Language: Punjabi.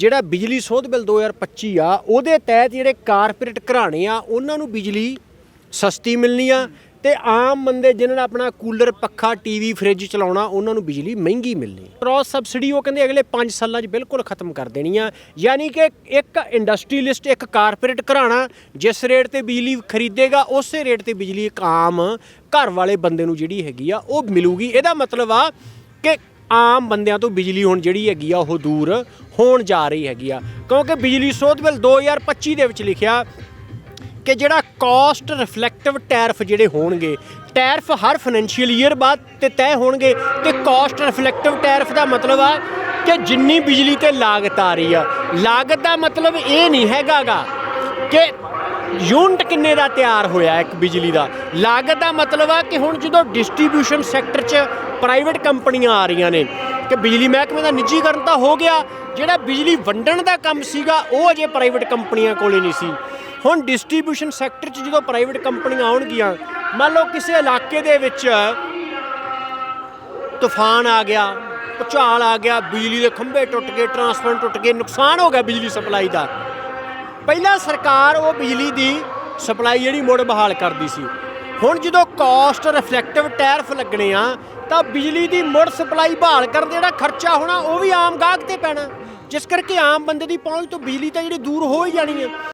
ਜਿਹੜਾ ਬਿਜਲੀ ਸੋਧ ਬਿੱਲ 2025 ਆ, ਉਹਦੇ ਤਹਿਤ ਜਿਹੜੇ ਕਾਰਪੋਰੇਟ ਘਰਾਣੇ ਆ, ਉਹਨਾਂ ਨੂੰ ਬਿਜਲੀ ਸਸਤੀ ਮਿਲਣੀ ਆ ਤੇ ਆਮ ਬੰਦੇ ਜਿਨ੍ਹਾਂ ਨੇ ਆਪਣਾ ਕੂਲਰ, ਪੱਖਾ, ਟੀਵੀ, ਫ੍ਰਿਜ ਚਲਾਉਣਾ, ਉਹਨਾਂ ਨੂੰ ਬਿਜਲੀ ਮਹਿੰਗੀ ਮਿਲਣੀ। ਕ੍ਰਾਸ ਸਬਸਿਡੀ ਉਹ ਕਹਿੰਦੇ ਅਗਲੇ 5 ਸਾਲਾਂ 'ਚ ਬਿਲਕੁਲ ਖਤਮ ਕਰ ਦੇਣੀ ਆ। ਯਾਨੀ ਕਿ ਇੱਕ ਇੰਡਸਟਰੀਲਿਸਟ ਇੱਕ ਕਾਰਪੋਰੇਟ ਘਰਾਣਾ ਜਿਸ ਰੇਟ ਤੇ ਬਿਜਲੀ ਖਰੀਦੇਗਾ, ਉਸੇ ਰੇਟ ਤੇ ਬਿਜਲੀ ਇੱਕ ਆਮ ਘਰ ਵਾਲੇ ਬੰਦੇ ਨੂੰ ਜਿਹੜੀ ਹੈਗੀ ਆ, ਉਹ ਮਿਲੂਗੀ। ਇਹਦਾ ਮਤਲਬ ਆ ਕਿ ਆਮ ਬੰਦਿਆਂ ਤੋਂ ਬਿਜਲੀ ਹੁਣ ਜਿਹੜੀ ਹੈਗੀ ਆ, ਉਹ ਦੂਰ ਹੋਣ ਜਾ ਰਹੀ ਹੈਗੀ ਆ। ਕਿਉਂਕਿ ਬਿਜਲੀ ਸੋਧ ਬਿੱਲ 2025 ਦੇ ਵਿੱਚ ਲਿਖਿਆ ਕਿ ਜਿਹੜਾ ਕਾਸਟ ਰਿਫਲੈਕਟਿਵ ਟੈਰਫ ਜਿਹੜੇ ਹੋਣਗੇ ਟੈਰਫ ਹਰ ਫਾਈਨੈਂਸ਼ੀਅਲ ਈਅਰ ਬਾਅਦ ਤੇ ਤੈਅ ਹੋਣਗੇ ਤੇ ਕਾਸਟ ਰਿਫਲੈਕਟਿਵ ਟੈਰਫ ਦਾ ਮਤਲਬ ਆ ਕਿ ਜਿੰਨੀ ਬਿਜਲੀ ਤੇ ਲਾਗਤ ਆ ਰਹੀ ਆ। ਲਾਗਤ ਦਾ ਮਤਲਬ ਇਹ ਨਹੀਂ ਹੈਗਾਗਾ ਕਿ ਯੂਨਿਟ ਕਿੰਨੇ ਦਾ ਤਿਆਰ ਹੋਇਆ ਇੱਕ ਬਿਜਲੀ ਦਾ। ਲਾਗਤ ਦਾ ਮਤਲਬ ਆ ਕਿ ਹੁਣ ਜਦੋਂ ਡਿਸਟ੍ਰੀਬਿਊਸ਼ਨ ਸੈਕਟਰ 'ਚ ਪ੍ਰਾਈਵੇਟ ਕੰਪਨੀਆਂ ਆ ਰਹੀਆਂ ਨੇ ਕਿ ਬਿਜਲੀ ਮਹਿਕਮੇ ਦਾ ਨਿੱਜੀਕਰਨ ਤਾਂ ਹੋ ਗਿਆ। ਜਿਹੜਾ ਬਿਜਲੀ ਵੰਡਣ ਦਾ ਕੰਮ ਸੀਗਾ, ਉਹ ਅਜੇ ਪ੍ਰਾਈਵੇਟ ਕੰਪਨੀਆਂ ਕੋਲੇ ਨਹੀਂ ਸੀ। ਹੁਣ ਡਿਸਟ੍ਰੀਬਿਊਸ਼ਨ ਸੈਕਟਰ 'ਚ ਜਦੋਂ ਪ੍ਰਾਈਵੇਟ ਕੰਪਨੀਆਂ ਆਉਣਗੀਆਂ, ਮੰਨ ਲਓ ਕਿਸੇ ਇਲਾਕੇ ਦੇ ਵਿੱਚ ਤੂਫਾਨ ਆ ਗਿਆ, ਭੁਚਾਲ ਆ ਗਿਆ, ਬਿਜਲੀ ਦੇ ਖੰਭੇ ਟੁੱਟ ਗਏ ਟਰਾਂਸਫਾਰਮਰ ਟੁੱਟ ਗਏ, ਨੁਕਸਾਨ ਹੋ ਗਿਆ ਬਿਜਲੀ ਸਪਲਾਈ ਦਾ। ਪਹਿਲਾਂ ਸਰਕਾਰ ਉਹ ਬਿਜਲੀ ਦੀ ਸਪਲਾਈ ਜਿਹੜੀ ਮੁੜ ਬਹਾਲ ਕਰਦੀ ਸੀ। ਹੁਣ ਜਦੋਂ ਕਾਸਟ ਰਿਫਲੈਕਟਿਵ ਟੈਰਿਫ ਲੱਗਣੇ ਆ, ਤਾਂ ਬਿਜਲੀ ਦੀ ਮੁੜ ਸਪਲਾਈ ਬਹਾਲ ਕਰਨ ਜਿਹੜਾ ਖਰਚਾ ਹੋਣਾ, ਉਹ ਵੀ ਆਮ ਗਾਹਕ ਤੇ ਪੈਣਾ। ਜਿਸ ਕਰਕੇ ਆਮ ਬੰਦੇ ਦੀ ਪਹੁੰਚ ਤੋਂ ਬਿਜਲੀ ਤਾਂ ਜਿਹੜੀ ਦੂਰ ਹੋ ਹੀ ਜਾਣੀ ਹੈ।